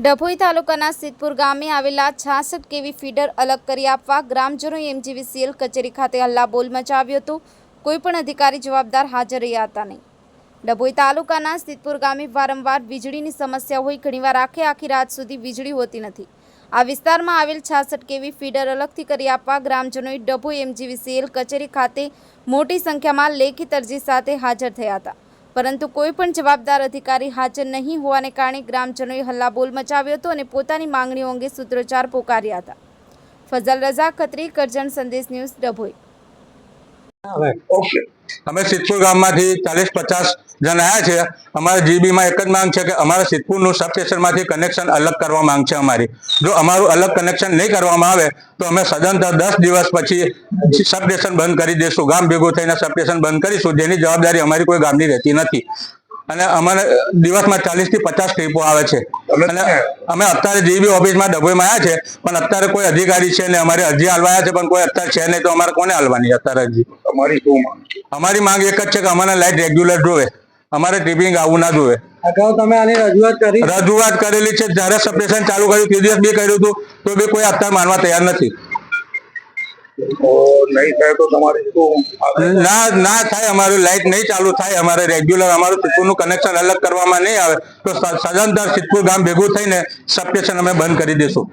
ડભોઈ તાલુકાના સિદ્ધપુર ગામે આવેલા છાસઠ કેવી ફીડર અલગ કરી આપવા ગ્રામજનોએ એમજીવીસીએલ કચેરી ખાતે હલ્લાબોલ મચાવ્યો હતો. કોઈ પણ અધિકારી જવાબદાર હાજર રહ્યા હતા નહીં. ડભોઈ તાલુકાના સિદ્ધપુર ગામે વારંવાર વીજળીની સમસ્યા હોય ઘણીવાર આખે આખી રાત સુધી વીજળી હોતી નથી. આ વિસ્તારમાં આવેલ છાસઠ કેવી ફીડર અલગથી કરી આપવા ગ્રામજનોએ ડભોઈ એમજીવીસીએલ કચેરી ખાતે મોટી સંખ્યામાં લેખિત અરજી સાથે હાજર થયા હતા. પરંતુ કોઈ પણ જવાબદાર અધિકારી હાજર નહીં હોવાને કારણે ગ્રામજનોએ હલ્લાબોલ મચાવ્યો હતો અને પોતાની માંગણીઓ અંગે સૂત્રોચ્ચાર પોકાર્યા હતા. ફઝલ રઝા, ખત્રી, કરજણ, સંદેશ ન્યૂઝ ડભોઈ. અમે સિદ્ધપુર ગામમાંથી ચાલીસ પચાસ જણ આવ્યા છે અમારા જીબીમાં એક જ માંગ છે કે અમારા સિદ્ધપુરનું સબસ્ટેશનમાંથી કનેક્શન અલગ કરવા માંગ છે અમારી. જો અમારું અલગ કનેક્શન નહીં કરવામાં આવે, તો અમે સદંતર દસ દિવસ પછી સબસ્ટેશન બંધ કરી દઈશું. ગામ ભેગું થઈને સબસ્ટેશન બંધ કરીશું. જેની જવાબદારી અમારી કોઈ ગામની રહેતી નથી. અને અમારે દિવસમાં ચાલીસથી પચાસ ટ્રીપો આવે છે. અને અમે અત્યારે જે બી ઓફિસમાં ડભોઈમાં આવ્યા છે પણ અત્યારે કોઈ અધિકારી છે ને અમારે અરજી હાલવાયા છે પણ કોઈ અત્યારે છે નહીં તો અમારે કોને હાલવાની અત્યારે અરજી અમારી શું માંગ અમારી માંગ એક જ છે કે અમારે લાઈટ રેગ્યુલર જોવે. અમારે ટ્રીપિંગ આવું ના જોવે. અગાઉ તમે આની રજૂઆત કરી. રજૂઆત કરેલી છે જ્યારે સપરેશન ચાલુ કર્યું તે દિવસ બી કર્યું હતું તો બી કોઈ અત્યારે માનવા તૈયાર નથી. નહીં થાય તો તમારે ના ના થાય, અમારું લાઇટ નહીં ચાલુ થાય, અમારે રેગ્યુલર અમારું સિદ્ધપુરનું કનેક્શન અલગ કરવામાં નહીં આવે. તો સદંતર સિદ્ધપુર ગામ ભેગું થઈને સબસ્ટેશન અમે બંધ કરી દઈશું